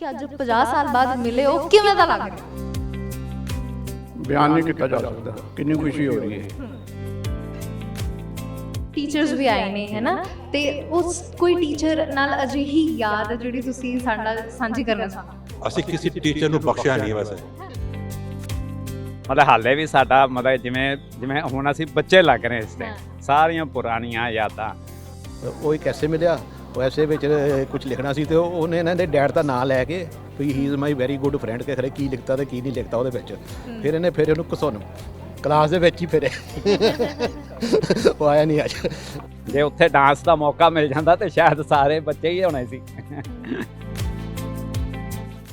ਕਿ ਅੱਜ 50 ਸਾਲ ਬਾਅਦ ਮਿਲੇ ਹੋ ਕਿਵੇਂ ਦਾ ਲੱਗ ਰਿਹਾ? ਬਿਆਨ ਨਹੀਂ ਕੀਤਾ ਜਾ ਸਕਦਾ ਕਿੰਨੀ ਖੁਸ਼ੀ ਹੋ ਰਹੀ ਹੈ। ਟੀਚਰਸ ਵੀ ਆਏ ਨੇ ਹੈਨਾ ਤੇ ਉਸ ਕੋਈ ਟੀਚਰ ਨਾਲ ਅਜਿਹੀ ਯਾਦ ਜਿਹੜੀ ਤੁਸੀਂ ਸਾਡੇ ਨਾਲ ਸਾਂਝੀ ਕਰਨਾ ਚਾਹੋ ਅਸੀਂ ਕਿਸੇ ਟੀਚਰ ਨੂੰ ਬਖਸ਼ਿਆ ਨਹੀਂ ਵੈਸੇ। ਮਤਲਬ ਹਾਲੇ ਵੀ ਸਾਡਾ ਮਤਲਬ ਜਿਵੇਂ ਜਿਵੇਂ ਹੁਣ ਅਸੀਂ ਬੱਚੇ ਲੱਗ ਰਹੇ ਇਸ ਤੇ। ਸਾਰੀਆਂ ਪੁਰਾਣੀਆਂ ਯਾਦਾਂ। ਉਹ ਇੱਕ ਐਸੇ ਮਿਲਿਆ ਉਹ ਐਸੇ ਵਿੱਚ ਕੁਝ ਲਿਖਣਾ ਸੀ ਤੇ ਉਹ- ਉਹਨੇ ਇਹਨਾਂ ਦੇ ਡੈਡ ਦਾ ਨਾਮ ਲੈ ਕੇ ਵੀ he is my very good friend ਕਿ ਖਰੇ ਕੀ ਲਿਖਤਾ ਤੇ ਕੀ ਨਹੀਂ ਲਿਖਤਾ ਉਹਦੇ ਵਿੱਚ। ਫਿਰ ਇਹਨੇ ਫਿਰ ਇਹਨੂੰ ਘਸੁੰਨ ਕਲਾਸ ਦੇ ਵਿੱਚ ਹੀ ਫਿਰੇ ਉਹ ਆਇਆ ਨਹੀਂ ਅੱਜ। ਜੇ ਉੱਥੇ ਡਾਂਸ ਦਾ ਮੌਕਾ ਮਿਲ ਜਾਂਦਾ ਤੇ ਸ਼ਾਇਦ ਸਾਰੇ ਬੱਚੇ ਹੀ ਹੋਣੇ ਸੀ।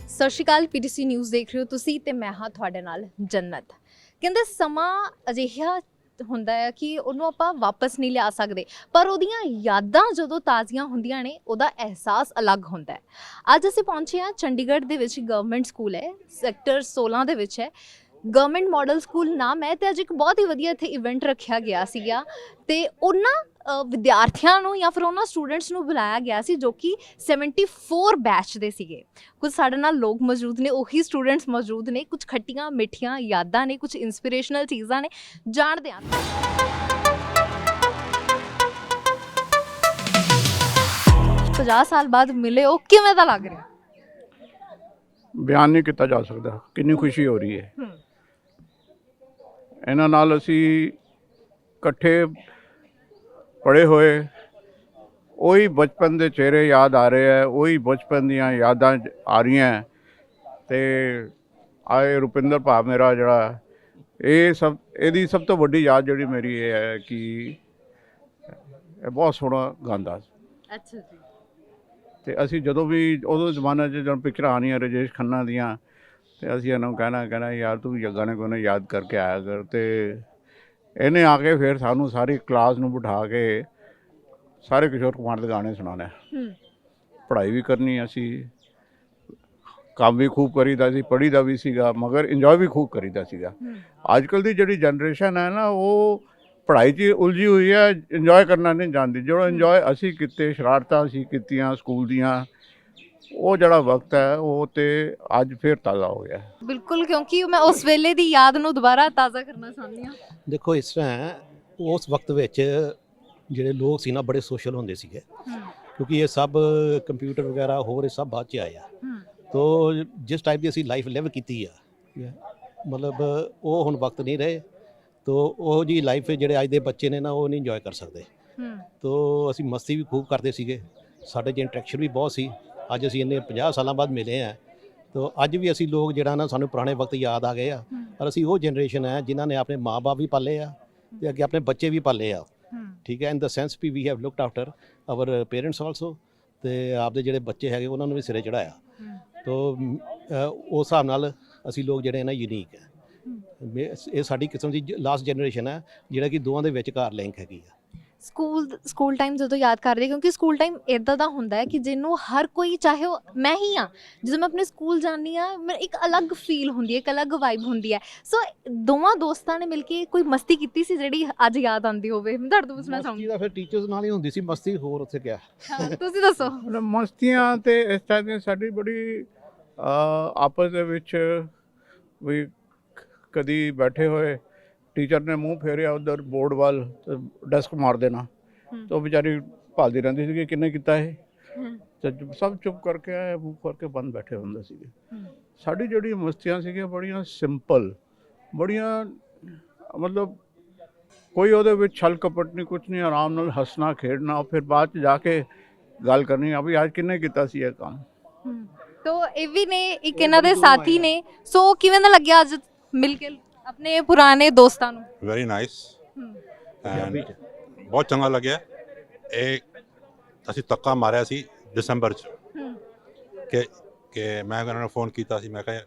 ਸਤਿ ਸ਼੍ਰੀ ਅਕਾਲ ਪੀਟੀਸੀ ਨਿਊਜ਼ ਦੇਖ ਰਹੇ ਹੋ ਤੁਸੀਂ ਤੇ ਮੈਂ ਹਾਂ ਤੁਹਾਡੇ ਨਾਲ ਜੰਨਤ। ਕਹਿੰਦੇ ਸਮਾਂ ਅਜਿਹਾ ਹੁੰਦਾ ਹੈ ਕਿ ਉਹਨੂੰ ਆਪਾਂ ਵਾਪਸ ਨਹੀਂ ਲਿਆ ਸਕਦੇ। ਪਰ ਉਹਦੀਆਂ ਯਾਦਾਂ ਜਦੋਂ ਤਾਜ਼ੀਆਂ ਹੁੰਦੀਆਂ ਨੇ, ਉਹਦਾ ਅਹਿਸਾਸ ਅਲੱਗ ਹੁੰਦਾ ਹੈ। ਅੱਜ ਅਸੀਂ ਪਹੁੰਚੇ ਹਾਂ ਚੰਡੀਗੜ੍ਹ ਦੇ ਵਿੱਚ ਗਵਰਨਮੈਂਟ ਸਕੂਲ ਹੈ ਸੈਕਟਰ 16 ਦੇ ਵਿੱਚ ਹੈ। ਗਵਰਨਮੈਂਟ ਮਾਡਲ ਸਕੂਲ ਨਾਮ ਹੈ ਤੇ ਅੱਜ ਇੱਕ ਬਹੁਤ ਹੀ ਵਧੀਆ ਇੱਥੇ ਇਵੈਂਟ ਰੱਖਿਆ ਗਿਆ ਸੀਗਾ ਤੇ ਉਹਨਾਂ ਵਿਦਿਆਰਥੀਆਂ ਨੂੰ ਜਾਂ ਫਿਰ ਉਹਨਾਂ ਸਟੂਡੈਂਟਸ ਨੂੰ ਬੁਲਾਇਆ ਗਿਆ ਸੀ ਜੋ ਕਿ 74 ਬੈਚ ਦੇ ਸੀਗੇ। ਕੁਝ ਸਾਡੇ ਨਾਲ ਲੋਕ ਮੌਜੂਦ ਨੇ ਉਹੀ ਸਟੂਡੈਂਟਸ ਮੌਜੂਦ ਨੇ ਕੁਝ ਖੱਟੀਆਂ ਮਿੱਠੀਆਂ ਯਾਦਾਂ ਨੇ ਕੁਝ ਇਨਸਪੀਰੇਸ਼ਨਲ ਚੀਜ਼ਾਂ ਨੇ ਜਾਣਦੇ ਹਾਂ। 50 ਸਾਲ ਬਾਅਦ ਮਿਲੇ ਹੋ ਕਿਵੇਂ ਦਾ ਲੱਗ ਰਿਹਾ? ਬਿਆਨ ਨਹੀਂ ਕੀਤਾ ਜਾ ਸਕਦਾ ਕਿੰਨੀ ਖੁਸ਼ੀ ਹੋ ਰਹੀ ਹੂੰ। ਇਹਨਾਂ ਨਾਲ ਅਸੀਂ ਇਕੱਠੇ ਪੜੇ ਹੋਏ। ਉਹੀ ਬਚਪਨ ਦੇ ਚਿਹਰੇ ਯਾਦ ਆ ਰਹੇ ਹੈ ਉਹੀ ਬਚਪਨ ਦੀਆਂ ਯਾਦਾਂ ਆ ਰਹੀਆਂ। ਤੇ ਆਏ ਰੁਪਿੰਦਰ ਭਾ ਮੇਰਾ ਜਿਹੜਾ ਇਹ ਸਭ ਇਹਦੀ ਸਭ ਤੋਂ ਵੱਡੀ ਯਾਦ ਜਿਹੜੀ ਮੇਰੀ ਇਹ ਹੈ ਕਿ ਇਹ ਬਹੁਤ ਸੋਹਣਾ ਗਾਉਂਦਾ ਸੀ। ਅੱਛਾ ਜੀ। ਤੇ ਅਸੀਂ ਜਦੋਂ ਵੀ ਉਦੋਂ ਜ਼ਮਾਨੇ 'ਚ ਜਦੋਂ ਪਿਕਚਰਾਂ ਆਉਣੀਆਂ ਰਜੇਸ਼ ਖੰਨਾ ਦੀਆਂ ਤੇ ਅਸੀਂ ਇਹਨੂੰ ਕਹਿਣਾ ਕਹਿਣਾ ਯਾਰ ਤੂੰ ਵੀ ਗਾਣੇ ਕੋਨੇ ਯਾਦ ਕਰਕੇ ਆਇਆ ਕਰ। ਤੇ ਇਹਨੇ ਆ ਕੇ ਫਿਰ ਸਾਨੂੰ ਸਾਰੀ ਕਲਾਸ ਨੂੰ ਬਿਠਾ ਕੇ ਸਾਰੇ ਕਿਸ਼ੋਰ ਕੁਮਾਰ ਦੇ ਗਾਣੇ ਸੁਣਾਉਣੇ। ਪੜ੍ਹਾਈ ਵੀ ਕਰਨੀ ਅਸੀਂ। ਕੰਮ ਵੀ ਖੂਬ ਕਰੀਦਾ ਸੀ ਪੜ੍ਹੀਦਾ ਵੀ ਸੀਗਾ ਮਗਰ ਇੰਜੋਏ ਵੀ ਖੂਬ ਕਰੀਦਾ ਸੀਗਾ। ਅੱਜ ਕੱਲ ਦੀ ਜਿਹੜੀ ਜਨਰੇਸ਼ਨ ਹੈ ਨਾ ਉਹ ਪੜ੍ਹਾਈ 'ਚ ਉਲਝੀ ਹੋਈ ਹੈ ਇੰਜੋਏ ਕਰਨਾ ਨਹੀਂ ਜਾਣਦੀ। ਜਿਹੜਾ ਇੰਜੋਏ ਅਸੀਂ ਕੀਤੇ ਸ਼ਰਾਰਤਾਂ ਅਸੀਂ ਕੀਤੀਆਂ ਸਕੂਲ ਦੀਆਂ ਉਹ ਜਿਹੜਾ ਵਕਤ ਹੈ ਉਹ ਤੇ ਅੱਜ ਫਿਰ ਤਾਜ਼ਾ ਹੋ ਗਿਆ ਬਿਲਕੁਲ ਕਿਉਂਕਿ ਮੈਂ ਉਸ ਵੇਲੇ ਦੀ ਯਾਦ ਨੂੰ ਦੁਬਾਰਾ ਤਾਜ਼ਾ ਕਰਨਾ ਚਾਹੁੰਦੀ ਹਾਂ। ਦੇਖੋ ਇਸ ਤਰ੍ਹਾਂ ਉਸ ਵਕਤ ਵਿੱਚ ਜਿਹੜੇ ਲੋਕ ਸੀ ਨਾ ਬੜੇ ਸੋਸ਼ਲ ਹੁੰਦੇ ਸੀਗੇ। ਕਿਉਂਕਿ ਇਹ ਸਭ ਕੰਪਿਊਟਰ ਵਗੈਰਾ ਹੋਰ ਇਹ ਸਭ ਬਾਅਦ ਚ ਆਇਆ ਹੂੰ। ਤੋ ਜਿਸ ਟਾਈਪ ਦੀ ਅਸੀਂ ਲਾਈਫ ਲਿਵ ਕੀਤੀ ਆ ਮਤਲਬ ਉਹ ਹੁਣ ਵਕਤ ਨਹੀਂ ਰਹੇ। ਤੋ ਉਹ ਜੀ ਲਾਈਫ ਜਿਹੜੇ ਅੱਜ ਦੇ ਬੱਚੇ ਨੇ ਨਾ ਉਹ ਨਹੀਂ ਇੰਜੋਏ ਕਰ ਸਕਦੇ। ਹੂੰ। ਤੋ ਅਸੀਂ ਮਸਤੀ ਵੀ ਖੂਬ ਕਰਦੇ ਸੀਗੇ। ਸਾਡੇ 'ਚ ਇੰਟਰੈਕਸ਼ਨ ਵੀ ਬਹੁਤ ਸੀ। ਅੱਜ ਅਸੀਂ ਇੰਨੇ 50 ਸਾਲਾਂ ਬਾਅਦ ਮਿਲੇ ਆ ਤੋ ਅੱਜ ਵੀ ਅਸੀਂ ਲੋਕ ਜਿਹੜਾ ਨਾ ਸਾਨੂੰ ਪੁਰਾਣੇ ਵਕਤ ਯਾਦ ਆ ਗਏ ਆ। ਪਰ ਅਸੀਂ ਉਹ ਜਨਰੇਸ਼ਨ ਹੈ ਜਿਨ੍ਹਾਂ ਨੇ ਆਪਣੇ ਮਾਪੇ ਵੀ ਪਾਲੇ ਆ ਤੇ ਅੱਗੇ ਆਪਣੇ ਬੱਚੇ ਵੀ ਪਾਲੇ ਆ। ਠੀਕ ਹੈ in the sense we we have looked after our parents also ਤੇ ਆਪਦੇ ਜਿਹੜੇ ਬੱਚੇ ਹੈਗੇ ਉਹਨਾਂ ਨੂੰ ਵੀ ਸਿਰੇ ਚੜਾਇਆ। ਤੋ ਉਸ ਹਿਸਾਬ ਨਾਲ ਅਸੀਂ ਲੋਕ ਜਿਹੜੇ ਨਾ ਯੂਨੀਕ ਹੈ। ਇਹ ਸਾਡੀ ਕਿਸਮ ਦੀ ਲਾਸਟ ਜਨਰੇਸ਼ਨ ਹੈ ਜਿਹੜਾ ਕਿ ਦੋਵਾਂ ਦੇ ਵਿਚਕਾਰ ਲਿੰਕ ਹੈਗੀ ਆ। ਸਕੂਲ ਸਕੂਲ ਟਾਈਮ ਜਦੋਂ ਯਾਦ ਕਰਦੇ ਕਿਉਂਕਿ ਸਕੂਲ ਟਾਈਮ ਇਦਾਂ ਦਾ ਹੁੰਦਾ ਹੈ ਕਿ ਜਿਹਨੂੰ ਹਰ ਕੋਈ ਚਾਹੇ ਉਹ ਮੈਂ ਹੀ ਆ ਜਦੋਂ ਮੈਂ ਆਪਣੇ ਸਕੂਲ ਜਾਂਦੀ ਆ ਮੈਂ ਇੱਕ ਅਲੱਗ ਫੀਲ ਹੁੰਦੀ ਹੈ ਇੱਕ ਅਲੱਗ ਵਾਈਬ ਹੁੰਦੀ ਹੈ। ਸੋ ਦੋਵਾਂ ਦੋਸਤਾਂ ਨੇ ਮਿਲ ਕੇ ਕੋਈ ਮਸਤੀ ਕੀਤੀ ਸੀ ਜਿਹੜੀ ਅੱਜ ਯਾਦ ਆਉਂਦੀ ਹੋਵੇ? ਮੈਂ ਤੁਹਾਡੇ ਤੋਂ ਪੁੱਛਣਾ ਮਸਤੀ ਚਾਹੂੰਗੀ। ਦਾ ਫਿਰ ਟੀਚਰਸ ਨਾਲ ਹੀ ਹੁੰਦੀ ਸੀ ਮਸਤੀ ਹੋਰ ਉੱਥੇ ਕਿਆ। ਹਾਂ, ਤੁਸੀਂ ਦੱਸੋ। ਮਸਤੀਆਂ ਤੇ ਇਸ ਟਾਈਪ ਦੀਆਂ ਸਾਡੀ ਬੜੀ ਆਪਸ ਦੇ ਵਿੱਚ ਵੀ ਕਦੀ ਬੈਠੇ ਹੋਏ ਟੀਚਰ ਨੇ ਮੂੰਹ ਫੇਰਿਆ ਉਧਰ ਬੋਰਡ ਵੱਲ ਤੇ ਡੈਸਕ ਮਾਰ ਦੇਣਾ। ਤੇ ਉਹ ਵਿਚਾਰੀ ਭਾਲਦੀ ਰਹਿੰਦੀ ਸੀ ਕਿ ਕਿੰਨੇ ਕੀਤਾ ਇਹ। ਤੇ ਸਭ ਚੁੱਪ ਕਰਕੇ ਆਏ ਮੂੰਹ ਕਰਕੇ ਬੰਦ ਬੈਠੇ ਹੁੰਦੇ ਸੀਗੇ। ਸਾਡੀ ਜਿਹੜੀ ਮਸਤੀਆਂ ਸੀਗੀਆਂ ਬੜੀਆਂ ਸਿੰਪਲ ਬੜੀਆਂ ਮਤਲਬ ਕੋਈ ਉਹਦੇ ਵਿੱਚ ਛਲ ਕਪਟ ਨਹੀਂ ਕੁਝ ਨਹੀਂ ਆਰਾਮ ਨਾਲ ਹੱਸਣਾ ਖੇਡਣਾ ਫਿਰ ਬਾਅਦ ਚ ਜਾ ਕੇ ਗੱਲ ਕਰਨੀ ਆ ਵੀ ਅੱਜ ਕਿੰਨੇ ਕੀਤਾ ਸੀ ਇਹ ਕੰਮ। ਤੋ ਇਹ ਵੀ ਨੇ ਇੱਕ ਇਹਨਾਂ ਦੇ ਸਾਥੀ ਨੇ ਸੋ ਕਿਵੇਂ ਦਾ ਲੱਗਿਆ ਅੱਜ ਮਿਲ ਕੇ ਆਪਣੇ ਪੁਰਾਣੇ ਦੋਸਤਾਂ ਨੂੰ। ਵੈਰੀ ਨਾਈਸ ਬਹੁਤ ਚੰਗਾ ਲੱਗਿਆ। ਇਹ ਅਸੀਂ ਤੱਕਾ ਮਾਰਿਆ ਸੀ ਦਸੰਬਰ ਚ। ਕਿ ਕਿ ਮੈਂ ਉਹਨਾਂ ਨੂੰ ਫੋਨ ਕੀਤਾ ਸੀ। ਮੈਂ ਕਿਹਾ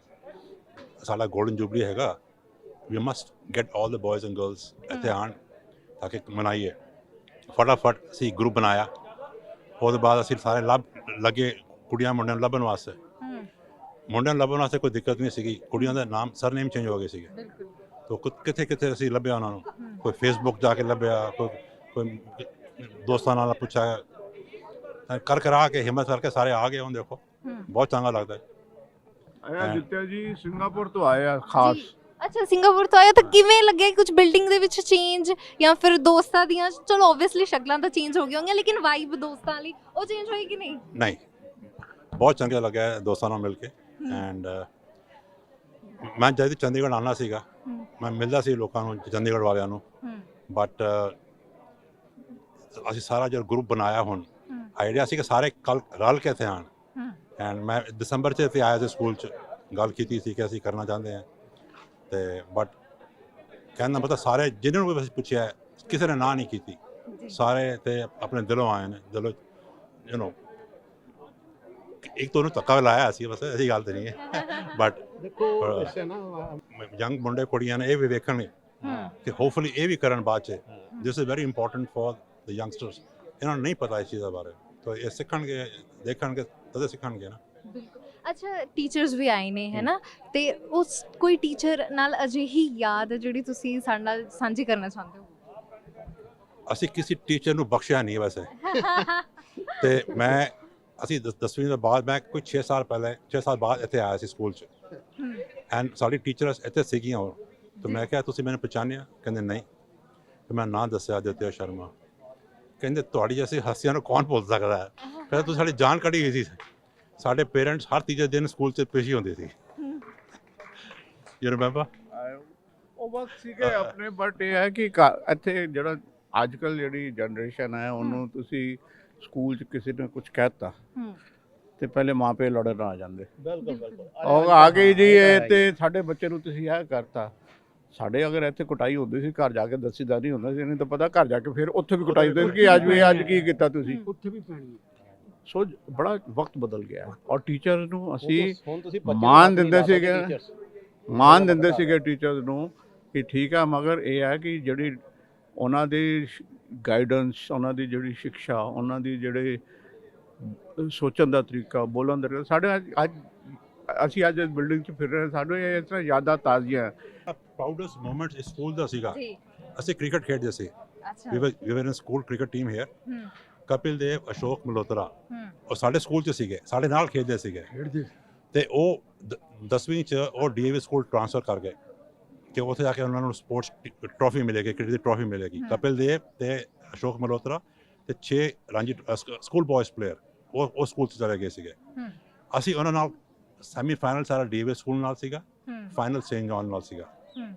ਸਾਡਾ ਗੋਲਡਨ ਜੁਬਲੀ ਹੈਗਾ। We must get all the boys and girls ਇੱਥੇ ਆਣ ਤਾਂ ਕਿ ਮਨਾਈਏ। ਫਟਾਫਟ ਅਸੀਂ ਗਰੁੱਪ ਬਣਾਇਆ। ਉਹਦੇ ਬਾਅਦ ਅਸੀਂ ਸਾਰੇ ਲੱਭ ਲੱਗੇ ਕੁੜੀਆਂ ਮੁੰਡਿਆਂ ਨੂੰ ਲੱਭਣ ਵਾਸਤੇ। ਮੁੰਡਿਆਂ ਨੂੰ ਲੱਭਣ ਵਾਸਤੇ ਕੋਈ ਦਿੱਕਤ ਨਹੀਂ ਸੀਗੀ। ਕੁੜੀਆਂ ਦਾ ਨਾਮ ਸਰਨੇਮ ਚੇਂਜ ਹੋ ਗਏ ਸੀਗੇ। ਤੋ ਕਿੱਥੇ ਕਿੱਥੇ ਅਸੀਂ ਲੱਭਿਆ ਉਹਨਾਂ ਨੂੰ? ਕੋਈ ਫੇਸਬੁੱਕ ਜਾ ਕੇ ਲੱਭਿਆ ਕੋਈ ਕੋਈ ਦੋਸਤਾਂ ਨਾਲ ਪੁੱਛਿਆ। ਕਰ ਕਰਾ ਕੇ ਹਿੰਮਤ ਕਰਕੇ ਸਾਰੇ ਆ ਗਏ ਹੁਣ ਦੇਖੋ। ਬਹੁਤ ਚੰਗਾ ਲੱਗਦਾ ਹੈ। ਇਹ ਦਿੱਤਿਆ ਜੀ ਸਿੰਗਾਪੁਰ ਤੋਂ ਆਏ ਆ ਖਾਸ। ਅੱਛਾ ਸਿੰਗਾਪੁਰ ਤੋਂ ਆਇਆ ਤਾਂ ਕਿਵੇਂ ਲੱਗਿਆ ਕੁਝ ਬਿਲਡਿੰਗ ਦੇ ਵਿੱਚ ਚੇਂਜ ਜਾਂ ਫਿਰ ਦੋਸਤਾਂ ਦੀਆਂ? ਚਲੋ ਆਬਵੀਅਸਲੀ ਸ਼ਕਲਾਂ ਤਾਂ ਚੇਂਜ ਹੋ ਗਈਆਂ ਹੋਣਗੀਆਂ ਲੇਕਿਨ ਵਾਈਬ ਦੋਸਤਾਂ ਵਾਲੀ ਉਹ ਚੇਂਜ ਹੋਈ ਕਿ ਨਹੀਂ? ਨਹੀਂ। ਬਹੁਤ ਚੰਗਾ ਲੱਗਿਆ ਦੋਸਤਾਂ ਨਾਲ ਮਿਲ ਕੇ ਐਂਡ ਮੈਂ ਜਦ ਚੰਡੀਗੜ੍ਹ ਆਉਣਾ ਸੀਗਾ। ਮੈਂ ਮਿਲਦਾ ਸੀ ਲੋਕਾਂ ਨੂੰ ਚੰਡੀਗੜ੍ਹ ਵਾਲਿਆਂ ਨੂੰ। ਬਟ ਅਸੀਂ ਸਾਰਾ ਜਿਹੜਾ ਗਰੁੱਪ ਬਣਾਇਆ ਹੁਣ। ਆਈਡੀਆ ਸੀ ਕਿ ਸਾਰੇ ਕੱਲ ਰਲ ਕੇ ਇੱਥੇ ਆਉਣ। ਹੂੰ। ਐਂਡ ਮੈਂ ਦਸੰਬਰ 'ਚ ਇੱਥੇ ਆਇਆ ਸੀ ਸਕੂਲ 'ਚ ਗੱਲ ਕੀਤੀ ਸੀ ਕਿ ਅਸੀਂ ਕਰਨਾ ਚਾਹੁੰਦੇ ਹਾਂ। ਤੇ ਬਟ ਕਹਿੰਦਾ ਮਤਲਬ ਸਾਰੇ ਜਿਹਨਾਂ ਨੂੰ ਵੀ ਅਸੀਂ ਪੁੱਛਿਆ ਕਿਸੇ ਨੇ ਨਾ ਨਹੀਂ ਕੀਤੀ। ਸਾਰੇ ਤੇ ਆਪਣੇ ਦਿਲੋਂ ਆਏ ਨੇ ਦਿਲੋਂ ਯੂ نو ਇੱਕ ਤੋਂ ਨੂੰ ਧੱਕਾ ਲਾਇਆ ਸੀ ਬਸ ਐਸੀ ਗੱਲ ਤੇ ਨਹੀਂ ਹੈ। ਬਟ ਦੇਖੋ ਹਾਂ। ਇਸੇ ਨਾ ਯੰਗ ਮੁੰਡੇ ਕੁੜੀਆਂ ਨੇ ਇਹ ਵੀ ਵੇਖਣਗੇ ਹੂੰ। ਕਿ ਹੋਪਫੁਲੀ ਇਹ ਵੀ ਕਰਨ ਬਾਅਦ ਚ this is very important for the youngsters ਇਹਨਾਂ ਨੂੰ ਨਹੀਂ ਪਤਾ ਇਸ ਚੀਜ਼ ਦੇ ਬਾਰੇ। ਤਾਂ ਇਹ ਸਿੱਖਣਗੇ ਦੇਖਣਗੇ ਤਦੇ ਸਿੱਖਣਗੇ ਨਾ। ਬਿਲਕੁਲ। ਅੱਛਾ ਟੀਚਰਸ ਵੀ ਆਏ ਨੇ ਹੈਨਾ ਤੇ ਉਸ ਕੋਈ ਟੀਚਰ ਨਾਲ ਅਜਿਹੀ ਯਾਦ ਜਿਹੜੀ ਤੁਸੀਂ ਸਾਡੇ ਨਾਲ ਸਾਂਝੀ ਕਰਨਾ ਚਾਹੁੰਦੇ ਹੋ? ਅਸੀਂ ਕਿਸੇ ਟੀਚਰ ਨੂੰ ਬਖਸ਼ਿਆ ਨਹੀਂ ਵੈਸੇ। ਤੇ ਮੈਂ ਅਸੀਂ 10ਵੀਂ ਦੇ ਬਾਅਦ ਮੈਂ ਕੋਈ 6 ਸਾਲ ਪਹਿਲੇ 6 ਸਾਲ ਬਾਅਦ ਇੱਥੇ ਆਇਆ ਸੀ ਸਕੂਲ 'ਚ। ਹੂੰ ਐਂਡ ਸਾਡੀ ਟੀਚਰਸ ਇੱਥੇ ਸੀਗੀਆਂ ਉਹ। ਤਾਂ ਮੈਂ ਕਿਹਾ ਤੁਸੀਂ ਮੈਨੂੰ ਪਛਾਣਿਆ? ਕਹਿੰਦੇ ਨਹੀਂ। ਤੇ ਮੈਂ ਨਾਂ ਦੱਸਿਆ ਦਿੱਤਿਆ ਸ਼ਰਮਾ। ਕਹਿੰਦੇ ਤੁਹਾਡੀ ਜੈਸੀ ਹੱਸਿਆਂ ਨੂੰ ਕੌਣ ਭੁੱਲ ਸਕਦਾ ਹੈ? ਕਹਿੰਦੇ ਤੁਸੀਂ ਸਾਡੀ ਜਾਨ ਕੱਢੀ ਹੋਈ ਸੀ। ਸਾਡੇ ਪੇਰੈਂਟਸ ਹਰ ਤੀਜੇ ਦਿਨ ਸਕੂਲ 'ਚ ਪੇਸ਼ੀ ਹੁੰਦੇ ਸੀ। ਯੂ ਰਿਮੈਂਬਰ ਉਹ ਬਸ ਸੀਗੇ ਆਪਣੇ ਬਟ ਇਹ ਹੈ ਕਿ ਇੱਥੇ ਜਿਹੜਾ ਅੱਜ ਕੱਲ ਜਿਹੜੀ ਜਨਰੇਸ਼ਨ ਹੈ ਉਹਨੂੰ ਤੁਸੀਂ ਸਕੂਲ 'ਚ ਕਿਸੇ ਨੇ ਕੁਝ ਕਹਿਤਾ। ਹੂੰ। ਤੇ ਪਹਿਲੇ ਮਾਪੇ ਲੜਨ ਆ ਜਾਂਦੇ। ਬਿਲਕੁਲ ਬਿਲਕੁਲ। ਉਹ ਆ ਗਈ ਜੀ ਇਹ ਤੇ ਸਾਡੇ ਬੱਚੇ ਨੂੰ ਤੁਸੀਂ ਇਹ ਕਰਤਾ। ਸਾਡੇ ਅਗਰ ਇੱਥੇ ਕੁਟਾਈ ਹੁੰਦੀ ਸੀ ਘਰ ਜਾ ਕੇ ਦੱਸੀਦਾ ਨਹੀਂ ਹੁੰਦਾ ਸੀ ਨਹੀਂ ਤਾਂ ਪਤਾ ਘਰ ਜਾ ਕੇ ਫਿਰ ਉੱਥੇ ਵੀ ਕੁਟਾਈ ਹੁੰਦੀ ਸੀ ਕਿ ਅੱਜ ਵੀ ਅੱਜ ਕੀ ਕੀਤਾ ਤੁਸੀਂ? ਉੱਥੇ ਵੀ ਪੈਣੀ ਸੋ ਬੜਾ ਵਕਤ ਬਦਲ ਗਿਆ। ਔਰ ਟੀਚਰ ਨੂੰ ਅਸੀਂ ਮਾਨ ਦਿੰਦੇ ਸੀਗੇ। ਮਾਨ ਦਿੰਦੇ ਸੀਗੇ ਟੀਚਰਸ ਨੂੰ ਕਿ ਠੀਕ ਆ ਮਗਰ ਇਹ ਹੈ ਕਿ ਜਿਹੜੀ ਉਹਨਾਂ ਦੀ ਗਾਈਡੈਂਸ ਉਹਨਾਂ ਦੀ ਜਿਹੜੀ ਸਿੱਖਿਆ ਉਹਨਾਂ ਦੀ ਜਿਹੜੇ ਸੋਚਣ ਦਾ ਤਰੀਕਾ ਬੋਲਣ ਦਾ ਸਾਡੇ ਅੱਜ ਅਸੀਂ ਅੱਜ ਇਸ ਬਿਲਡਿੰਗ 'ਚ ਫਿਰ ਰਹੇ ਹਾਂ, ਸਾਨੂੰ ਇਹ ਇਸ ਤਰ੍ਹਾਂ ਯਾਦਾਂ ਤਾਜ਼ੀਆਂ ਪ੍ਰਾਊਡੈਸਟ ਮੂਮੈਂਟ ਸਕੂਲ ਦਾ ਸੀਗਾ। ਜੀ। ਅਸੀਂ ਕ੍ਰਿਕਟ ਖੇਡਦੇ ਸੀ। ਅੱਛਾ। We we were in school cricket team here ਹੂੰ। ਕਪਿਲ ਦੇਵ ਅਸ਼ੋਕ ਮਲਹੋਤਰਾ। ਹੂੰ। ਉਹ ਸਾਡੇ ਸਕੂਲ 'ਚ ਸੀਗੇ। ਸਾਡੇ ਨਾਲ ਖੇਡਦੇ ਸੀਗੇ। ਤੇ ਉਹ 10ਵੀਂ 'ਚ ਉਹ ਡੀਏਵੀ ਸਕੂਲ ਟ੍ਰਾਂਸਫਰ ਕਰ ਗਏ। ਕਿ ਉੱਥੇ ਜਾ ਕੇ ਉਹਨਾਂ ਨੂੰ ਸਪੋਰਟਸ ਟਰੋਫੀ ਮਿਲੇਗੀ ਕ੍ਰਿਕਟ ਦੀ ਟਰੋਫੀ ਮਿਲੇਗੀ। ਕਪਿਲ ਦੇਵ ਤੇ ਅਸ਼ੋਕ ਮਲਹੋਤਰਾ ਤੇ 6 ਰਾਂਝੀ ਸਕੂਲ ਬॉयਜ਼ ਪਲੇਅਰ ਉਹ ਉਹ ਸਕੂਲ 'ਚ ਚਲੇ ਗਏ ਸੀਗੇ ਹੂੰ ਅਸੀਂ ਉਹਨਾਂ ਨਾਲ ਸੈਮੀ ਫਾਈਨਲ ਸਾਰਾ ਡੀਏਵੀ ਸਕੂਲ ਨਾਲ ਸੀਗਾ ਹੂੰ ਫਾਈਨਲ ਸੇਂਟ ਜੌਨ ਨਾਲ ਸੀਗਾ ਹੂੰ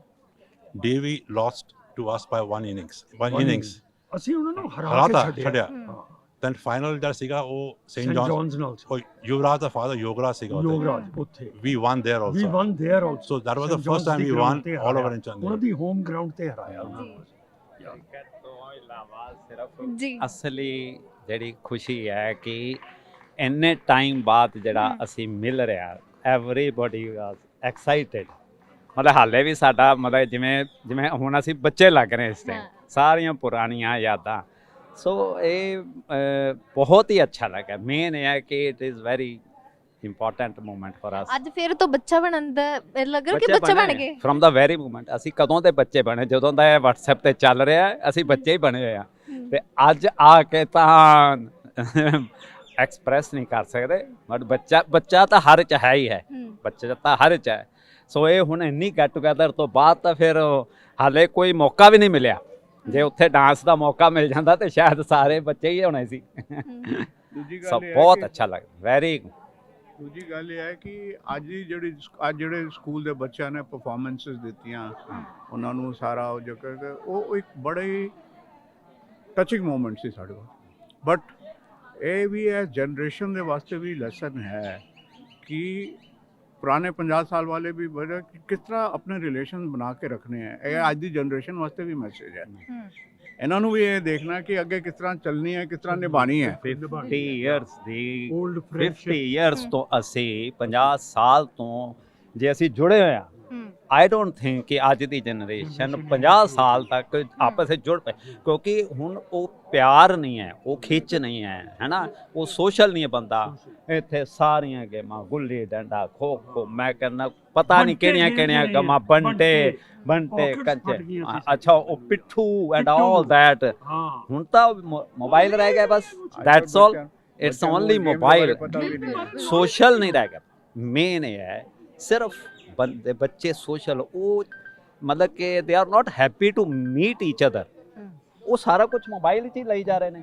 DAV lost to us by one innings one One innings ਅਸੀਂ ਉਹਨਾਂ ਨੂੰ ਹਰਾ ਕੇ ਹਰਾਤਾ ਛੱਡਿਆ ਛੱਡਿਆ ਹੂੰ ਦੈਨ ਫਾਈਨਲ ਜਿਹੜਾ ਸੀਗਾ ਉਹ ਸੇਂਟ ਸੈਂਟ ਜੌਨ ਜੌਨਸ ਨਾਲ ਸੀ। ਉਹ ਯੁਵਰਾਜ ਦਾ ਫਾਦਰ ਯੋਗਰਾਜ ਸੀਗਾ ਉੱਥੇ ਯੋਗਰਾਜ ਉੱਥੇ ਵੀ won there we also won there also So that was the first time we won all over in ਉਹਨਾਂ Chandigarh. ਦੀ ਹੋਮ ਗਰਾਊਂਡ ਤੇ ਹਰਾਇਆ ਉਹਨਾਂ ਨੂੰ। ਤੋਂ ਇਲਾਵਾ ਸਿਰਫ ਜੀ ਅਸਲੀ ਜਿਹੜੀ ਖੁਸ਼ੀ ਹੈ ਕਿ ਇੰਨੇ ਟਾਈਮ ਬਾਅਦ ਜਿਹੜਾ। ਅਸੀਂ ਮਿਲ ਰਿਹਾ ਐਵਰੀਬਾਡੀ ਵਾਸ ਐਕਸਾਈਟਿਡ ਮਤਲਬ ਹਾਲੇ ਵੀ ਸਾਡਾ ਮਤਲਬ ਜਿਵੇਂ ਜਿਵੇਂ ਹੁਣ ਅਸੀਂ ਬੱਚੇ ਲੱਗ ਰਹੇ ਇਸ ਟਾਈਮ। ਸਾਰੀਆਂ ਪੁਰਾਣੀਆਂ ਯਾਦਾਂ। ਸੋ ਇਹ ਬਹੁਤ ਹੀ ਅੱਛਾ ਲੱਗਾ। ਮੇਨ ਇਹ ਹੈ ਕਿ it is very important moment for us ਅੱਜ ਫਿਰ ਤੋਂ ਬੱਚਾ ਬਣਨ ਦਾ ਲੱਗ ਰਿਹਾ ਕਿ ਬੱਚਾ ਬਣ ਗਏ? ਫਰਮ ਦਾ ਵੈਰੀ ਮੂਮੈਂਟ ਅਸੀਂ ਕਦੋਂ ਦੇ ਬੱਚੇ ਬਣੇ? ਜਦੋਂ ਦਾ ਇਹ WhatsApp ਤੇ ਚੱਲ ਰਿਹਾ ਹੈ, ਅਸੀਂ ਬੱਚੇ ਹੀ ਬਣੇ ਹੋਏ ਆ। ਤੇ ਅੱਜ ਆ ਕੇ ਤਾਂ ਐਕਸਪ੍ਰੈਸ ਨਹੀਂ ਕਰ ਸਕਦੇ ਬਟ ਬੱਚਾ ਬੱਚਾ ਤਾਂ ਹਰ ਚ ਹੈ ਹੀ ਹੈ। ਹੂੰ। ਬੱਚਾ ਤਾਂ ਹਰ ਚ ਹੈ। ਸੋ ਇਹ ਹੁਣ ਇੰਨੀ ਗੈਟ ਟੂਗੇਦਰ ਤੋਂ ਬਾਅਦ ਤਾਂ ਫਿਰ ਹਾਲੇ ਕੋਈ ਮੌਕਾ ਵੀ ਨਹੀਂ ਮਿਲਿਆ। ਜੇ ਉੱਥੇ ਡਾਂਸ ਦਾ ਮੌਕਾ ਮਿਲ ਜਾਂਦਾ ਤੇ ਸ਼ਾਇਦ ਸਾਰੇ ਬੱਚੇ ਹੀ ਹੋਣੇ ਸੀ। ਹੂੰ। ਦੂਜੀ ਸੋ ਗੱਲ ਇਹ ਹੈ ਬਹੁਤ ਅੱਛਾ ਲੱਗਾ ਵੈਰੀ ਦੂਜੀ ਗੱਲ ਇਹ ਹੈ ਕਿ ਅੱਜ ਦੀ ਜਿਹੜੀ ਅੱਜ ਜਿਹੜੇ ਸਕੂਲ ਦੇ ਬੱਚਿਆਂ ਨੇ ਪਰਫਾਰਮੈਂਸਸ ਦਿੱਤੀਆਂ ਉਹਨਾਂ ਨੂੰ ਸਾਰਾ ਉਹ ਜੋ ਉਹ ਇੱਕ ਬੜੇ ਹੀ ਟੱਚਿੰਗ ਮੂਮੈਂਟ ਸੀ ਸਾਡੇ ਕੋਲ। ਬਟ ਇਹ ਵੀ ਹੈ ਜਨਰੇਸ਼ਨ ਦੇ ਵਾਸਤੇ ਵੀ ਲੈਸਨ ਹੈ ਕਿ ਪੁਰਾਣੇ 50 ਸਾਲ ਵਾਲੇ ਵੀ ਬੜੇ ਕਿ ਕਿਸ ਤਰ੍ਹਾਂ ਆਪਣੇ ਰਿਲੇਸ਼ਨ ਬਣਾ ਕੇ ਰੱਖਣੇ ਹੈ। ਇਹ ਅੱਜ ਦੀ ਜਨਰੇਸ਼ਨ ਵਾਸਤੇ ਵੀ ਮੈਸੇਜ ਹੈ। ਇਹਨਾਂ ਨੂੰ ਵੀ ਇਹ ਦੇਖਣਾ ਕਿ ਅੱਗੇ ਕਿਸ ਤਰ੍ਹਾਂ ਚੱਲਣੀ ਹੈ ਕਿਸ ਤਰ੍ਹਾਂ ਨਿਭਾਣੀ ਹੈ। 50 ਇਅਰਸ ਦੀ Old 50 friendship ਇਅਰਸ ਤੋਂ ਅਸੀਂ 50 ਸਾਲ ਤੋਂ ਜੇ ਅਸੀਂ ਜੁੜੇ ਹੋਏ ਆ ਹੂੰ ਆਈ ਡੋਂਟ ਥਿੰਕ ਕਿ ਅੱਜ ਦੀ ਜਨਰੇਸ਼ਨ 50 ਸਾਲ ਤੱਕ ਆਪਸ ਵਿੱਚ ਜੁੜ ਪਏ। ਕਿਉਂਕਿ ਹੁਣ ਉਹ ਪਿਆਰ ਨਹੀਂ ਹੈ ਉਹ ਖਿੱਚ ਨਹੀਂ ਹੈ ਹੈਨਾ? ਉਹ ਸੋਸ਼ਲ ਨਹੀਂ ਬੰਦਾ। ਇੱਥੇ ਸਾਰੀਆਂ ਗੇਮਾਂ ਗੁੱਲੀ ਡੰਡਾ ਖੋ ਖੋ ਮੈਂ ਕਹਿੰਦਾ ਪਤਾ ਨਹੀਂ ਕਿਹੜੀਆਂ ਕਿਹੜੀਆਂ ਗਮਾਂ ਬੰਟੇ ਬੰਟੇ ਕੰਚੇ। ਅੱਛਾ ਉਹ ਪਿੱਠੂ ਐਂਡ। ਆਲ ਹਾਂ। ਹੁਣ ਤਾਂ ਮੋਬਾਈਲ ਰਹਿ ਗਿਆ ਬਸ। That's all it's only mobile social ਨਹੀਂ ਰਹਿ ਗਿਆ। ਮੇਨ ਇਹ ਹੈ ਸਿਰਫ ਬੰਦੇ ਬੱਚੇ ਸੋਸ਼ਲ ਉਹ ਮਤਲਬ ਕਿ they are not happy to meet each other. ਉਹ ਸਾਰਾ ਕੁਝ ਮੋਬਾਈਲ 'ਚ ਹੀ ਲਈ ਜਾ ਰਹੇ ਨੇ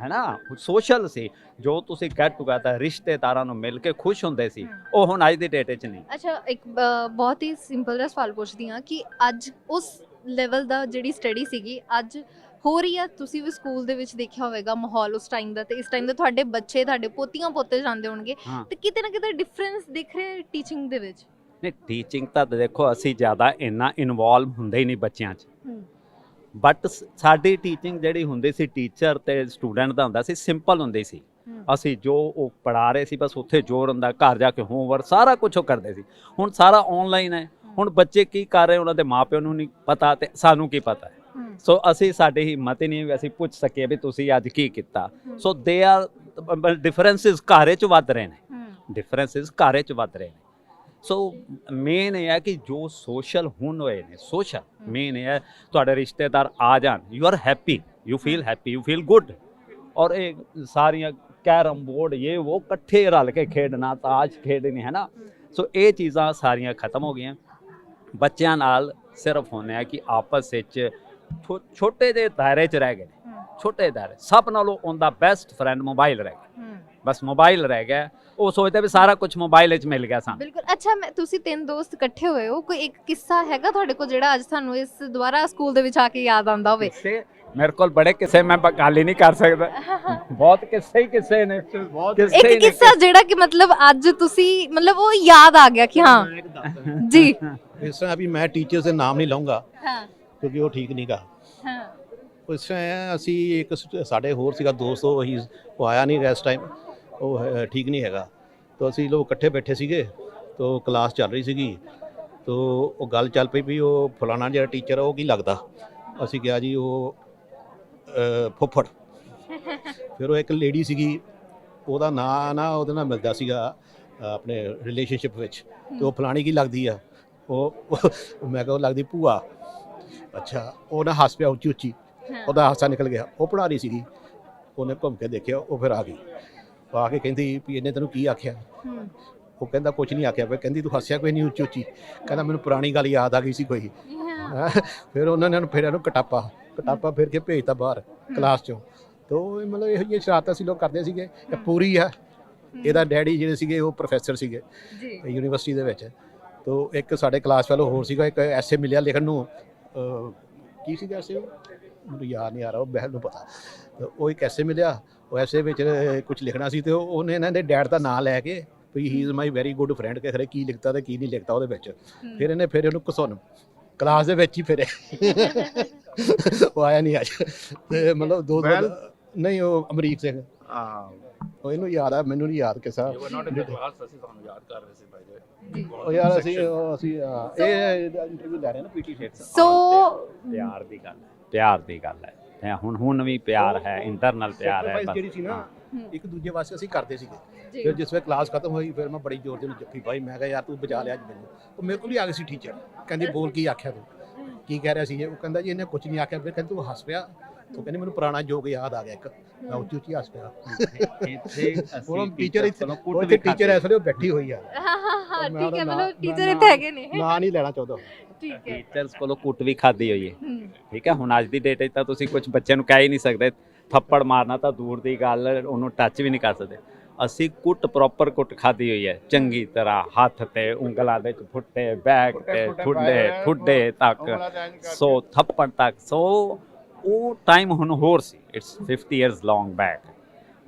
ਹੈਨਾ ਸੋਸ਼ਲ ਸੀ ਜੋ ਤੁਸੀਂ ਗੈਟ ਟੂਗੇਦਰ ਰਿਸ਼ਤੇਦਾਰਾਂ ਨੂੰ ਮਿਲ ਕੇ ਖੁਸ਼ ਹੁੰਦੇ ਸੀ। ਉਹ ਹੁਣ ਅੱਜ ਦੀ ਡੇਟ 'ਚ ਨਹੀਂ ਅੱਛਾ ਇੱਕ ਬਹੁਤ ਹੀ ਸਿੰਪਲ ਜਿਹਾ ਸਵਾਲ ਪੁੱਛਦੀ ਹਾਂ ਕਿ ਅੱਜ ਉਸ ਲੈਵਲ ਦਾ ਜਿਹੜੀ ਸਟੱਡੀ ਸੀਗੀ ਅੱਜ ਹੋ ਰਹੀ ਆ ਤੁਸੀਂ ਵੀ ਸਕੂਲ ਦੇ ਵਿੱਚ ਦੇਖਿਆ ਹੋਵੇਗਾ ਮਾਹੌਲ ਉਸ ਟਾਈਮ ਦਾ ਤੇ ਇਸ ਟਾਈਮ ਦਾ ਤੁਹਾਡੇ ਬੱਚੇ ਤੁਹਾਡੇ ਪੋਤੀਆਂ ਪੋਤੇ ਜਾਂਦੇ ਹੋਣਗੇ। ਤੇ ਕਿਤੇ ਨਾ ਕਿਤੇ ਡਿਫਰੈਂਸ ਦਿਖ ਰਿਹਾ ਟੀਚਿੰਗ ਦੇ ਵਿੱਚ ਨਹੀਂ ਟੀਚਿੰਗ ਤਾਂ ਦੇਖੋ ਅਸੀਂ ਜ਼ਿਆਦਾ ਇੰਨਾ ਇਨਵੋਲਵ ਹੁੰਦੇ ਹੀ ਨਹੀਂ ਬੱਚਿਆਂ 'ਚ। ਬਟ ਸਾਡੀ ਟੀਚਿੰਗ ਜਿਹੜੀ ਹੁੰਦੀ ਸੀ ਟੀਚਰ ਤੇ ਸਟੂਡੈਂਟ ਦਾ ਹੁੰਦਾ ਸੀ ਸਿੰਪਲ ਹੁੰਦੀ ਸੀ। ਅਸੀਂ ਜੋ ਉਹ ਪੜਾ ਰਹੇ ਸੀ ਬਸ ਉੱਥੇ ਜ਼ੋਰ ਹੁੰਦਾ ਘਰ ਜਾ ਕੇ ਹੋਮਵਰਕ ਸਾਰਾ ਕੁਝ ਉਹ ਕਰਦੇ ਸੀ ਹੁਣ ਸਾਰਾ ਆਨਲਾਈਨ ਹੈ ਹੁਣ ਬੱਚੇ ਕੀ ਕਰ ਰਹੇ ਉਹਨਾਂ ਦੇ ਮਾਪਿਆਂ ਨੂੰ ਨਹੀਂ ਪਤਾ ਤੇ ਸਾਨੂੰ ਕੀ ਪਤਾ ਹੈ। ਸੋ ਅਸੀਂ ਸਾਡੀ ਹਿੰਮਤ ਹੀ ਨਹੀਂ ਵੀ ਅਸੀਂ ਪੁੱਛ ਸਕੀਏ ਵੀ ਤੁਸੀਂ ਅੱਜ ਕੀ ਕੀਤਾ। ਸੋ ਦੇ ਆਰ ਡਿਫਰੈਂਸਸ ਘਰੇ ਚ ਵੱਧ ਰਹੇ ਨੇ। ਡਿਫਰੈਂਸਸ ਘਰੇ ਚ ਵੱਧ ਰਹੇ ਨੇ ਸੋ ਮੇਨ ਇਹ ਹੈ ਕਿ ਜੋ ਸੋਸ਼ਲ ਹੁਣ ਹੋਏ ਨੇ ਸੋਸ਼ਲ ਮੇਨ ਇਹ ਹੈ ਤੁਹਾਡੇ ਰਿਸ਼ਤੇਦਾਰ ਆ ਜਾਣ you are happy you feel happy you feel good ਔਰ ਇਹ ਸਾਰੀਆਂ ਕੈਰਮ ਬੋਰਡ ਇਹ ਉਹ ਇਕੱਠੇ ਰਲ ਕੇ ਖੇਡਣਾ ਤਾਸ਼ ਖੇਡਣੀ ਹੈ ਨਾ? ਸੋ ਇਹ ਚੀਜ਼ਾਂ ਸਾਰੀਆਂ ਖਤਮ ਹੋ ਗਈਆਂ। ਬੱਚਿਆਂ ਨਾਲ ਸਿਰਫ ਹੋਣੇ ਆ ਕਿ ਆਪਸ ਵਿੱਚ ਛੋਟੇ ਜਿਹੇ ਦਾਇਰੇ 'ਚ ਰਹਿ ਗਏ। ਛੋਟੇ ਦਾਇਰੇ ਸਭ ਨਾਲੋਂ ਉਹਦਾ ਬੈਸਟ ਫਰੈਂਡ ਮੋਬਾਈਲ ਰਹਿ ਗਿਆ। ਬਸ ਮੋਬਾਈਲ ਰਹਿ ਗਿਆ। ਉਹ ਸੋਚਦੇ ਵੀ ਸਾਰਾ ਕੁਝ ਮੋਬਾਈਲ ਵਿੱਚ ਮਿਲ ਗਿਆ ਸਾਨੂੰ। ਬਿਲਕੁਲ। ਅੱਛਾ ਮੈਂ ਤੁਸੀਂ ਤਿੰਨ ਦੋਸਤ ਇਕੱਠੇ ਹੋਏ ਹੋ। ਕੋਈ ਇੱਕ ਕਿੱਸਾ ਹੈਗਾ ਤੁਹਾਡੇ ਕੋਲ ਜਿਹੜਾ ਅੱਜ ਤੁਹਾਨੂੰ ਇਸ ਦੁਬਾਰਾ ਸਕੂਲ ਦੇ ਵਿੱਚ ਆ ਕੇ ਯਾਦ ਆਉਂਦਾ ਹੋਵੇ? ਕਿੱਸੇ? ਮੇਰੇ ਕੋਲ ਬੜੇ ਕਿੱਸੇ ਮੈਂ ਗੱਲ ਹੀ ਨਹੀਂ ਕਰ ਸਕਦਾ। ਬਹੁਤ ਕਿੱਸੇ ਹੀ ਕਿੱਸੇ ਨੇ। ਬਹੁਤ ਕਿੱਸੇ ਹੀ ਇੱਕ ਨੇ ਕਿੱਸਾ। ਜਿਹੜਾ ਕਿ ਮਤਲਬ ਅੱਜ ਤੁਸੀਂ ਮਤਲਬ ਉਹ ਯਾਦ ਆ ਗਿਆ ਕਿ ਹਾਂ। ਜੀ। ਇਸ ਤਰ੍ਹਾਂ ਵੀ ਮੈਂ ਟੀਚਰ ਦੇ ਨਾਮ ਨਹੀਂ ਲਵਾਂਗਾ ਹਾਂ। ਕਿਉਂਕਿ ਉਹ ਠੀਕ ਨਹੀਂਗਾ ਹਾਂ। ਉਸ ਤਰ੍ਹਾਂ ਅਸੀਂ ਇੱਕ ਸ- ਸਾਡੇ ਹੋਰ ਸੀਗਾ ਦੋਸਤ ਉਹ ਅਸੀਂ ਉਹ ਆਇਆ ਨਹੀਂ ਇਸ ਟਾਈਮ ਉਹ ਹੈ- ਠੀਕ ਨਹੀਂ ਹੈਗਾ। ਤਾਂ ਅਸੀਂ ਲੋਕ ਇਕੱਠੇ ਬੈਠੇ ਸੀਗੇ ਤਾਂ ਕਲਾਸ ਚੱਲ ਰਹੀ ਸੀਗੀ। ਤਾਂ ਉਹ ਗੱਲ ਚੱਲ ਪਈ ਵੀ ਉਹ ਫਲਾਣਾ ਜਿਹੜਾ ਟੀਚਰ ਆ ਉਹ ਕੀ ਲੱਗਦਾ? ਅਸੀਂ ਕਿਹਾ ਜੀ ਉਹ ਅ, ਫੁੱਫੜ। ਫਿਰ ਉਹ ਇੱਕ ਲੇਡੀ ਸੀਗੀ ਉਹਦਾ ਨਾਂ ਨਾ ਉਹਦੇ ਨਾਲ ਮਿਲਦਾ ਸੀਗਾ ਅ, ਆਪਣੇ ਰਿਲੇਸ਼ਨਸ਼ਿਪ ਵਿੱਚ। ਤੇ ਉਹ ਫਲਾਣੀ ਕੀ ਲੱਗਦੀ ਆ? ਉਹ ਮੈਂ ਕਿਹਾ ਉਹ ਲੱਗਦੀ ਭੂਆ। ਅੱਛਾ ਉਹ ਨਾ ਹੱਸ ਪਿਆ ਉੱਚੀ ਉੱਚੀ ਉਹਦਾ ਹਾਸਾ ਨਿਕਲ ਗਿਆ। ਉਹ ਪੜ੍ਹਾ ਰਹੀ ਸੀਗੀ। ਉਹਨੇ ਘੁੰਮ ਕੇ ਦੇਖਿਆ ਉਹ ਫਿਰ ਆ ਗਈ। ਆ ਕੇ ਕਹਿੰਦੀ ਵੀ ਇਹਨੇ ਤੈਨੂੰ ਕੀ ਆਖਿਆ। ਉਹ ਕਹਿੰਦਾ ਕੁਝ ਨਹੀਂ ਆਖਿਆ। ਫਿਰ ਕਹਿੰਦੀ ਤੂੰ ਹੱਸਿਆ ਕੋਈ ਨਹੀਂ ਉੱਚੀ ਉੱਚੀ? ਕਹਿੰਦਾ ਮੈਨੂੰ ਪੁਰਾਣੀ ਗੱਲ ਯਾਦ ਆ ਗਈ ਸੀ ਕੋਈ। ਫਿਰ ਉਹਨਾਂ ਨੇ ਉਹਨੂੰ ਫਿਰ ਇਹਨੂੰ ਕਟਾਪਾ ਕਟਾਪਾ ਫਿਰ ਕੇ ਭੇਜਤਾ ਬਾਹਰ ਕਲਾਸ ਚੋਂ। ਤੋ ਮਤਲਬ ਇਹੋ ਜਿਹੀ ਸ਼ਰਾਰਤਾਂ ਅਸੀਂ ਲੋਕ ਕਰਦੇ ਸੀਗੇ। ਇਹ ਪੂਰੀ ਆ। ਇਹਦਾ ਡੈਡੀ ਜਿਹੜੇ ਸੀਗੇ ਉਹ ਪ੍ਰੋਫੈਸਰ ਸੀਗੇ ਜੀ। ਯੂਨੀਵਰਸਿਟੀ ਦੇ ਵਿੱਚ। ਤੋ ਇੱਕ ਸਾਡੇ ਕਲਾਸ ਫੈਲੋ ਹੋਰ ਸੀਗਾ ਇੱਕ ਐਸੇ ਮਿਲਿਆ ਲਿਖਣ ਨੂੰ। ਕੀ ਸੀਗਾ ਐਸੇ ਉਹ ਮੈਨੂੰ ਯਾਦ ਨਹੀਂ ਆ ਰਿਹਾ ਉਹ ਬਹਿਲ ਨੂੰ ਪਤਾ। ਤੇ ਉਹ ਇੱਕ ਐਸੇ ਮਿਲਿਆ। ਉਹ ਐਸੇ ਵਿੱਚ ਕੁਝ ਲਿਖਣਾ ਸੀ ਤੇ ਉਹ- ਉਹਨੇ ਇਹਨਾਂ ਦੇ ਡੈਡ ਦਾ ਨਾਮ ਲੈ ਕੇ ਵੀ he is my very good friend ਕਿ ਖਰੇ ਕੀ ਲਿਖਤਾ ਤੇ ਕੀ ਨਹੀਂ ਲਿਖਤਾ ਉਹਦੇ ਵਿੱਚ। ਫਿਰ ਇਹਨੇ ਫਿਰ ਇਹਨੂੰ ਘਸੁੰਨ ਕਲਾਸ ਦੇ ਵਿੱਚ ਹੀ ਫਿਰੇ। ਉਹ ਆਇਆ ਨਹੀਂ ਅੱਜ। ਤੇ ਮਤਲਬ ਦੋ? ਦੋ ਨਹੀਂ ਉਹ ਅਮਰੀਕ ਸਿੰਘ। ਹਾਂ। ਉਹ ਇਹਨੂੰ ਯਾਦ ਆ ਮੈਨੂੰ ਨਹੀਂ ਯਾਦ ਕਿਸਾ। ਜੀ। ਉਹ ਯਾਰ ਅਸੀਂ ਉਹ ਅਸੀਂ ਅਹ, ਇਹ ਇੰਟਰਵਿਊ ਲੈ ਰਹੇ ਨਾ ਪੀਟੀ ਸ਼ੇਖ ਸੋ ਪਿਆਰ ਦੀ ਗੱਲ ਹੈ। ਪਿਆਰ ਦੀ ਗੱਲ ਹੈ। ਤੇ ਹੁਣ ਹੁਣ ਵੀ ਪਿਆਰ ਹੈ ਇੰਟਰਨਲ ਪਿਆਰ ਹੈ ਬਸ। ਜਿਹੜੀ ਸੀ ਨਾ। ਇੱਕ ਦੂਜੇ ਵਾਸਤੇ ਅਸੀਂ ਕਰਦੇ ਸੀਗੇ। ਫਿਰ ਜਿਸ ਵੇਲੇ ਕਲਾਸ ਖਤਮ ਹੋਈ ਫਿਰ ਮੈਂ ਬੜੀ ਜ਼ੋਰ ਦੇ ਨਾਲ ਜੱਫੀ ਪਾਈ ਮੈਂ ਕਿਹਾ ਯਾਰ ਤੂੰ ਬਚਾ ਲਿਆ ਅੱਜ ਮੈਨੂੰ। ਉਹ ਮੇਰੇ ਕੋਲ ਹੀ ਆ ਗਈ ਸੀ ਟੀਚਰ ਕਹਿੰਦੀ ਬੋਲ ਕੀ ਆਖਿਆ ਤੂੰ? ਕੀ ਕਹਿ ਰਿਹਾ ਸੀ ਇਹ? ਉਹ ਕਹਿੰਦਾ ਜੀ ਇਹਨੇ ਕੁਝ ਨਹੀਂ ਆਖਿਆ। ਫਿਰ ਕਹਿੰਦੀ ਤੂੰ ਹੱਸ ਪਿਆ? ਉਹ ਕਹਿੰਦੀ ਮੈਨੂੰ ਪੁਰਾਣਾ ਜੋਗ ਯਾਦ ਆ ਗਿਆ ਇੱਕ। ਮੈਂ ਉੱਚੀ ਉੱਚੀ ਹੱਸ ਪਿਆ। ਇੱਥੇ ਅਸੀਂ ਉਹ ਟੀਚਰ ਇੱਥੇ ਉਹ ਟੀਚਰ ਵੇਲੇ ਉਹ ਬੈਠੀ ਹੋਈ ਆ। ਹਾਂ ਹਾਂ ਹਾਂ ਠੀਕ ਹੈ ਮਤਲਬ ਟੀਚਰ ਇੱਥੇ ਹੈਗੇ ਨੇ। ਨਾਂ ਨਹੀਂ ਲੈਣਾ ਚਾਹੁੰਦਾ। ਠੀਕ ਹੈ। ਟੀਚਰਸ ਕੋਲੋਂ ਕੁੱਟ ਵੀ ਖਾਦੀ ਹੋਈ ਹੈ। ਠੀਕ ਹੈ ਹੁਣ ਅੱਜ ਦੀ ਡੇਟ 'ਚ ਤਾਂ ਤੁਸੀਂ ਕੁਝ ਬੱਚਿਆਂ ਨੂੰ ਕਹਿ ਹੀ ਨਹੀਂ ਸਕਦੇ। ਥੱਪੜ ਮਾਰਨਾ ਤਾਂ ਦੂਰ ਦੀ ਗੱਲ ਉਹਨੂੰ ਟੱਚ ਵੀ ਨਹੀਂ ਕਰ ਸਕਦੇ। ਅਸੀਂ ਕੁੱਟ ਪ੍ਰੋਪਰ ਕੁੱਟ ਖਾਦੀ ਹੋਈ ਹੈ। ਚੰਗੀ ਤਰ੍ਹਾਂ ਹੱਥ ਤੇ ਉਂਗਲਾਂ ਦੇ ਫੁੱਟੇ ਬੈਕ ਤੇ ਠੁੱਡੇ ਠੁੱਡੇ ਤੱਕ। ਸੋ ਥੱਪੜ ਤੱਕ। ਸੋ ਉਹ ਟਾਈਮ ਹੁਣ ਹੋਰ ਸੀ। It's 50 years long back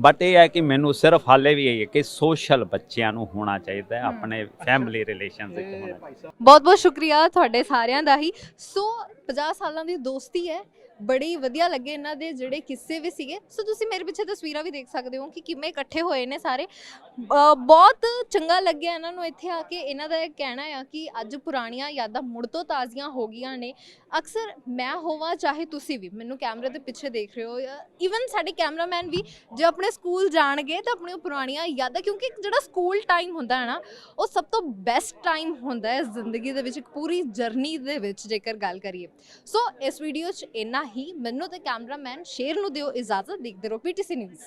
but ਇਹ ਹੈ ਕਿ ਮੈਨੂੰ ਸਿਰਫ ਹਾਲੇ ਵੀ ਇਹ ਹੈ ਕਿ ਸੋਸ਼ਲ ਬੱਚਿਆਂ ਨੂੰ ਹੋਣਾ ਚਾਹੀਦਾ ਹੈ ਆਪਣੇ ਫੈਮਿਲੀ ਰਿਲੇਸ਼ਨਸ ਵਿੱਚ ਹੋਣਾ ਚਾਹੀਦਾ। ਬਹੁਤ ਬਹੁਤ ਸ਼ੁਕਰੀਆ ਤੁਹਾਡੇ ਸਾਰਿਆਂ ਦਾ ਹੀ ਸੋ 50 ਸਾਲਾਂ ਦੀ ਦੋਸਤੀ ਹੈ ਬੜੀ ਵਧੀਆ ਲੱਗੇ ਇਹਨਾਂ ਦੇ ਜਿਹੜੇ ਕਿੱਸੇ ਵੀ ਸੀਗੇ। ਸੋ ਤੁਸੀਂ ਮੇਰੇ ਪਿੱਛੇ ਤਸਵੀਰਾਂ ਵੀ ਦੇਖ ਸਕਦੇ ਹੋ ਕਿ ਕਿਵੇਂ ਇਕੱਠੇ ਹੋਏ ਨੇ ਸਾਰੇ। ਅ, ਬਹੁਤ ਚੰਗਾ ਲੱਗਿਆ ਇਹਨਾਂ ਨੂੰ ਇੱਥੇ ਆ ਕੇ। ਇਹਨਾਂ ਦਾ ਇਹ ਕਹਿਣਾ ਆ ਕਿ ਅੱਜ ਪੁਰਾਣੀਆਂ ਯਾਦਾਂ ਮੁੜ ਤੋਂ ਤਾਜ਼ੀਆਂ ਹੋ ਗਈਆਂ ਨੇ। ਅਕਸਰ ਮੈਂ ਹੋਵਾਂ ਚਾਹੇ ਤੁਸੀਂ ਵੀ ਮੈਨੂੰ ਕੈਮਰੇ ਦੇ ਪਿੱਛੇ ਦੇਖ ਰਹੇ ਹੋ ਇਵਨ ਸਾਡੇ ਕੈਮਰਾਮੈਨ ਵੀ ਜੇ ਆਪਣੇ ਸਕੂਲ ਜਾਣਗੇ ਤਾਂ ਆਪਣੀਆਂ ਪੁਰਾਣੀਆਂ ਯਾਦਾਂ ਕਿਉਂਕਿ ਇੱਕ ਜਿਹੜਾ ਸਕੂਲ ਟਾਈਮ ਹੁੰਦਾ ਹੈ ਨਾ ਉਹ ਸਭ ਤੋਂ ਬੈਸਟ ਟਾਈਮ ਹੁੰਦਾ ਹੈ ਜ਼ਿੰਦਗੀ ਦੇ ਵਿੱਚ ਇੱਕ ਪੂਰੀ ਜਰਨੀ ਦੇ ਵਿੱਚ ਜੇਕਰ ਗੱਲ ਕਰੀਏ। ਸੋ ਇਸ ਵੀਡੀਓ 'ਚ ਇੰਨਾ ਹੀ ਮੈਨੂੰ ਤੇ ਕੈਮਰਾਮੈਨ ਸ਼ੇਰ ਨੂੰ ਦਿਓ ਇਜਾਜ਼ਤ ਦੇਖਦੇ ਰਹੋ ਪੀਟੀਸੀ ਨਿਊਜ਼।